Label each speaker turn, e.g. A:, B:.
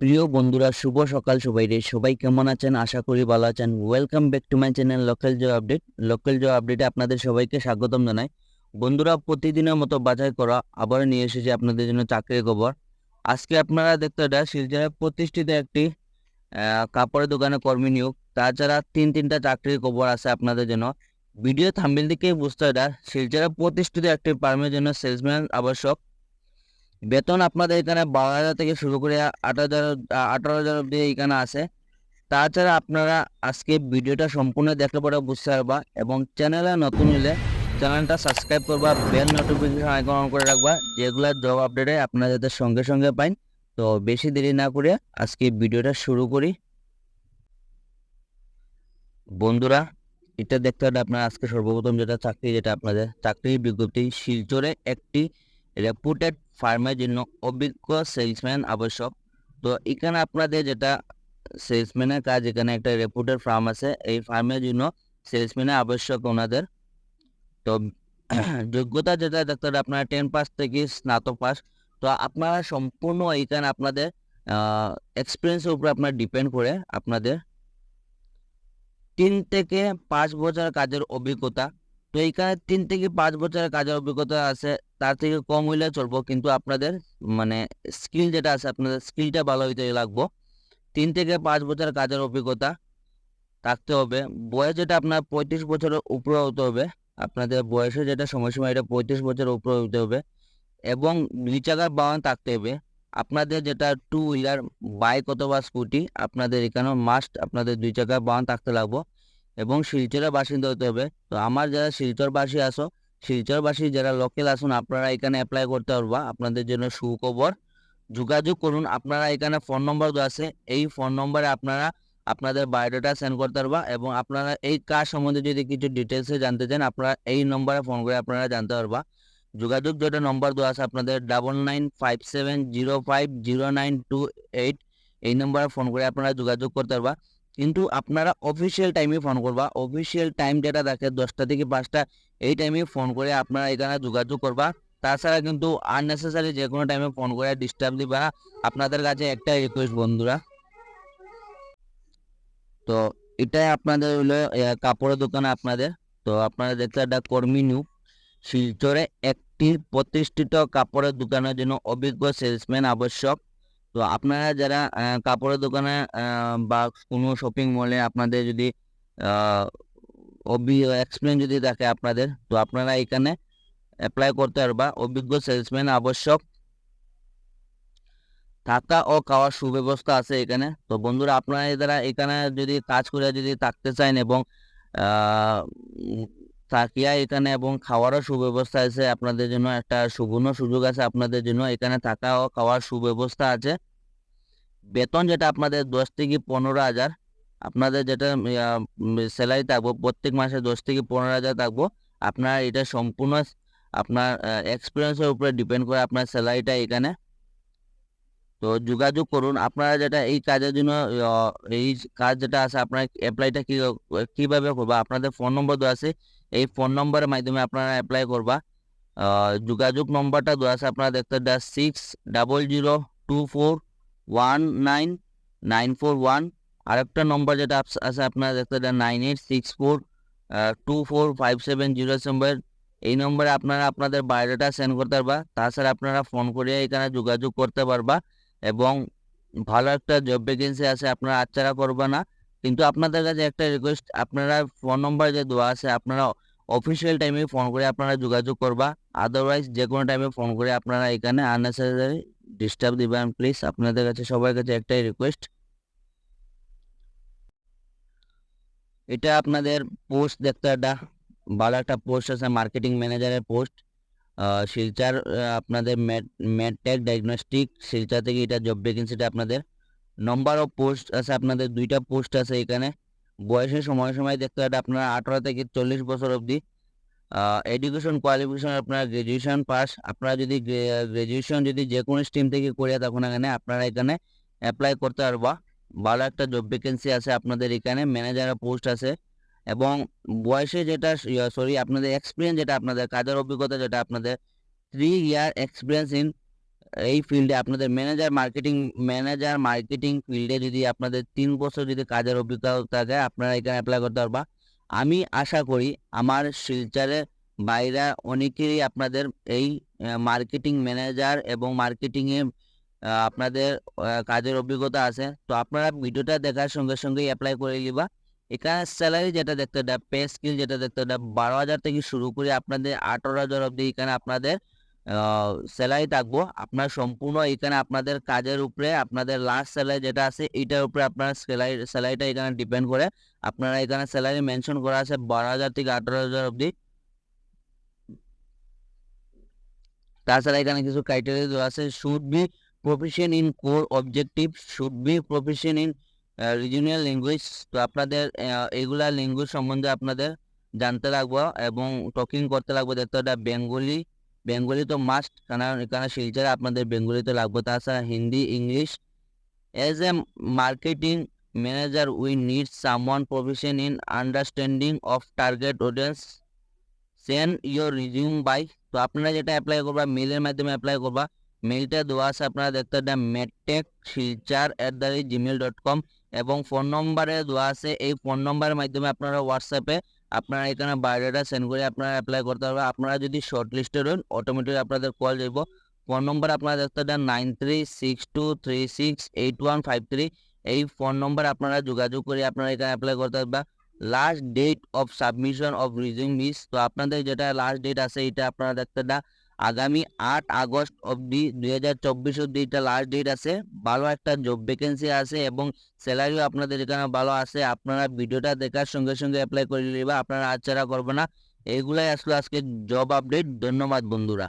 A: প্রিয় বন্ধুরা, শুভ সকাল সবাই রে সবাই কেমন আছেন? আশা করি ভালো আছেন। Welcome back to my channel local job update local job আপডেটে আপনাদের সবাইকে স্বাগতম জানাই। বন্ধুরা, প্রতিদিনের মতো বাছাই করা আবার নিয়ে এসেছি আপনাদের জন্য চাকরির খবর। আজকে আপনারা দেখতে এটা শিলচরে প্রতিষ্ঠিত একটি কাপড়ের দোকানে কর্মী নিয়োগ। তাছাড়া তিন তিনটা চাকরির খবর আছে আপনাদের জন্য। ভিডিও থাম্বিল দিকেই বুঝতে এটা শিলচরে প্রতিষ্ঠিত একটি ফার্মের জন্য সেলসম্যান আবশ্যক। বেতন আপনাদের এখানে বারো হাজার থেকে শুরু করে আট হাজার, আঠারো হাজার অব্দি এখানে আছে। তাছাড়া আপনারা আজকে ভিডিওটা সম্পূর্ণ দেখলে পরে বুঝতে পারবা এবং চ্যানেলে নতুন হলে চ্যানেলটা সাবস্ক্রাইব করবা, বেল নোটিফিকেশন আইকন অন করে রাখবা, যেগুলো জব আপডেটে আপনারা যাতে সঙ্গে সঙ্গে পাইন। তো বেশি দেরি না করে আজকে ভিডিওটা শুরু করি। বন্ধুরা, এটা দেখতে হলে আপনারা আজকে সর্বপ্রথম যেটা চাকরি, যেটা আপনাদের চাকরির বিজ্ঞপ্তি, শিলচরে একটি রেপুটেড ফার্মের জন্য অভিজ্ঞ সেলসম্যান আবশ্যক। তো এখানে আপনাদের যেটা সেলসম্যানের কাজ, এখানে একটা রেপুটেড ফার্ম আছে। এই ফার্মের জন্য সেলসম্যানের আবশ্যক ওনাদের। তো যোগ্যতা যেটা হবে আপনারা টেন পাস থেকে স্নাতক পাস তো আপনারা সম্পূর্ণ এখানে আপনাদের এক্সপিরিয়েন্সের উপরে আপনার ডিপেন্ড করে আপনাদের। তিন থেকে পাঁচ বছর কাজের অভিজ্ঞতা। তো এইখানে তিন থেকে পাঁচ বছরের কাজের অভিজ্ঞতা আছে, তার থেকে কম হইলে চলবো, কিন্তু আপনাদের মানে স্কিল যেটা আছে, আপনাদের স্কিলটা ভালো হইতে লাগবো। তিন থেকে পাঁচ বছর কাজের অভিজ্ঞতা থাকতে হবে। বয়স যেটা আপনার পঁয়ত্রিশ বছরের উপরে হতে হবে। আপনাদের বয়সের যেটা সময়সীমা, এটা পঁয়ত্রিশ বছরের উপরে হতে হবে। এবং দুই চাকার বাহন থাকতে হবে। আপনাদের যেটা টু হুইলার বাইক অথবা স্কুটি আপনাদের এখানেও মাস্ট আপনাদের দুই চাকার বাহন থাকতে লাগবো। এবং শিলচরের বাসিন্দা হতে হবে। তো আমার যারা শিলচরবাসী আসো শিলচরবাসী যারা লোকাল আসুন আপনারা এখানে অ্যাপ্লাই করতে পারবা। আপনাদের জন্য সুখবর। যোগাযোগ করুন। আপনারা এখানে ফোন নম্বর দেওয়া আছে। এই ফোন নম্বরে আপনারা আপনাদের বায়োডাটা সেন্ড করতে পারবা এবং আপনারা এই কাজ সম্বন্ধে যদি কিছু ডিটেলসে জানতে চান, আপনারা এই নম্বরে ফোন করে আপনারা জানতে পারবা। যোগাযোগ যেটা নম্বর দেওয়া আছে আপনাদের double nine five seven zero five zero nine two eight এই নম্বরে ফোন করে আপনারা যোগাযোগ করতে পারবা। কিন্তু আপনারা অফিসিয়াল টাইমে ফোন করবা। অফিসিয়াল টাইম যেটা থাকে দশটা থেকে পাঁচটা, এই টাইমে ফোন করে আপনারা এখানে যোগাযোগ করবা। তাছাড়া কিন্তু আননেসেসারি যে কোনো টাইমে ফোন করে ডিস্টার্ব দিবা। আপনাদের কাছে একটাই রিকোয়েস্ট বন্ধুরা। তো এটাই আপনাদের হলো কাপড়ের দোকান আপনাদের। তো আপনারা দেখতে একটা কর্মী নিয়োগ শিলচরে একটি প্রতিষ্ঠিত কাপড়ের দোকানের জন্য অভিজ্ঞ সেলসম্যান আবশ্যক। তো আপনারা যারা কাপড়ের দোকানে বা কোনো শপিং মলে আপনাদের যদি অভি এক্সপিরিয়েন্স যদি থাকে আপনাদের, তো আপনারা এখানে অ্যাপ্লাই করতে পারবা। অভিজ্ঞ সেলসম্যান আবশ্যক। থাকা ও খাওয়ার সুব্যবস্থা আছে এখানে। তো বন্ধুরা, আপনারা এরা এখানে যদি কাজ করে যদি থাকতে চান এবং থাকিয়া এখানে এবং খাওয়ারও সুব্যবস্থা আছে। আপনাদের জন্য একটা সুবর্ণ সুযোগ আছে। আপনাদের জন্য এখানে থাকা ও খাওয়ার সুব্যবস্থা আছে। বেতন যেটা আপনাদের দশ থেকে পনেরো হাজার। আপনাদের যেটা স্যালারি থাকব, প্রত্যেক মাসে দশ থেকে পনেরো হাজার থাকব। আপনার এটা সম্পূর্ণ, আপনার এক্সপিরিয়েন্সের উপরে ডিপেন্ড করে আপনার স্যালারিটা এখানে। তো যোগাযোগ করুন। আপনারা যেটা এই কাজের জন্য এই কাজ যেটা আছে, আপনার অ্যাপ্লাইটা কী, কীভাবে করব? আপনাদের ফোন নম্বর দেওয়া আছে। এই ফোন নম্বরের মাধ্যমে আপনারা অ্যাপ্লাই করবা। যোগাযোগ নম্বরটা দেওয়া আছে, আপনারা দেখতে দেওয়া six double zero two four one nine nine four one আরেকটা নম্বর যেটা আছে, আপনারা দেখতে দেন nine eight six four two four five seven zero নম্বর এই নম্বরে আপনারা আপনাদের বায়োডাটা সেন্ড করতে পারবা, তাছাড়া আপনারা ফোন করে এখানে যোগাযোগ করতে পারবা এবং ভালো একটা জব ভ্যাকেন্সি আছে, আপনারা আচ্ছাড়া করবে না। কিন্তু আপনাদের কাছে একটা রিকোয়েস্ট আপনারা ফোন নম্বর যে দেওয়া আছে, আপনারা অফিসিয়াল টাইমে ফোন করে আপনারা যোগাযোগ করবা। আদারওয়াইজ যে কোনো টাইমে ফোন করে আপনারা এখানে আননেসেসারি ডিস্টার্ব দিবেন। প্লিজ আপনাদের কাছে, সবার কাছে একটাই রিকোয়েস্ট এটা আপনাদের পোস্ট দেখতে একটা ভালো একটা পোস্ট আছে মার্কেটিং ম্যানেজারের পোস্ট শিলচার আপনাদের ম্যাটটেক ডায়াগনস্টিক শিলচর থেকে এটা জব ভ্যাকেন্সিটা আপনাদের নম্বর অফ পোস্ট আছে আপনাদের, দুইটা পোস্ট আছে এখানে। বয়সের সময় সময় দেখতে হবে আপনারা আঠারো থেকে চল্লিশ বছর অবধি এডুকেশন কোয়ালিফিকেশন আপনারা গ্রাজুয়েশন পাস আপনারা যদি গ্রাজুয়েশন যদি যে কোনো স্ট্রিম থেকে করে থাকুন এখানে আপনারা এখানে অ্যাপ্লাই করতে পারবা। ভালো একটা জব ভ্যাকেন্সি আছে আপনাদের এখানে ম্যানেজারের পোস্ট আছে। এবং বয়সে যেটা সরি আপনাদের এক্সপিরিয়েন্স যেটা আপনাদের, কাজের অভিজ্ঞতা যেটা আপনাদের থ্রি ইয়ার এক্সপিরিয়েন্স ইন এই ফিল্ডে আপনাদের ম্যানেজার মার্কেটিং ম্যানেজার মার্কেটিং ফিল্ডে যদি আপনাদের তিন বছর যদি কাজের অভিজ্ঞতা থাকে, আপনারা এখানে অ্যাপ্লাই করতে পারবা। আমি আশা করি আমার শিলচারে বাইরা অনেকেরই আপনাদের এই মার্কেটিং ম্যানেজার এবং মার্কেটিংয়ে আপনাদের কাজের অভিজ্ঞতা আছে। তো আপনারা ভিডিওটা দেখার সঙ্গে সঙ্গেই অ্যাপ্লাই করে নিবা। এখানে স্যালারি যেটা দেখতে পে স্কিল যেটা দেখতে বারো হাজার থেকে শুরু করে আপনাদের আঠারো হাজার অবধি এখানে আপনাদের স্যালারি থাকব। আপনার সম্পূর্ণ এখানে আপনাদের কাজের উপরে, আপনাদের লাস্ট স্যালারি যেটা আছে এটার উপরে আপনার স্যালারি স্যালারিটা এখানে ডিপেন্ড করে। আপনারা এখানে স্যালারি মেনশন করা আছে বারো হাজার থেকে আঠারো হাজার অবধি। তাছাড়া এখানে কিছু ক্রাইটেরিয়া দেওয়া আছে should be profession in core objective should be profession in regional language তো আপনাদের এগুলা ল্যাঙ্গুয়েজ সম্বন্ধে আপনাদের জানতে লাগবো এবং টকিং করতে লাগবো দেখতে হবে বেঙ্গলি বেঙ্গলি তো মাস্ট কারণ এখানে শিলচরে আপনাদের বেঙ্গলিতে লাগবে। তাছাড়া Hindi, English as a marketing manager we need someone profession in understanding of target audience send your resume by তো আপনারা যেটা অ্যাপ্লাই করবা মেলের মাধ্যমে অ্যাপ্লাই করবা মেলটা দেওয়া আছে, আপনারা দেখতে পাবেন mettech Silchar at the rate Gmail dot com এবং ফোন নম্বরে দেওয়া আছে। এই ফোন নম্বরের মাধ্যমে আপনারা হোয়াটসঅ্যাপে আপনারা এখানে বায়োডাটা সেন্ড করে আপনারা অ্যাপ্লাই করতে পারবেন। আপনারা যদি শর্ট লিস্টে রয়েন অটোমেটিক আপনাদের কল যাইব। ফোন নম্বর আপনারা দেখতে পাবেন nine three six two three six eight one five three এই ফোন নম্বর আপনারা যোগাযোগ করে আপনারা এখানে অ্যাপ্লাই করতে পারবেন। Last date of submission of resume miss তো আপনাদের যেটা লাস্ট ডেট আছে, এটা আপনারা দেখতে না আগামী আট আগস্ট অব্দি দুই হাজার চব্বিশ অব্দি এটা লাস্ট ডেট আছে। ভালো একটা জব ভ্যাকেন্সি আছে এবং স্যালারিও আপনাদের এখানে ভালো আছে। আপনারা ভিডিওটা দেখার সঙ্গে সঙ্গে অ্যাপ্লাই করে নেবা, আপনারা আচ্ছাড়া করবে না। এগুলাই আসলো আজকে জব আপডেট ধন্যবাদ বন্ধুরা।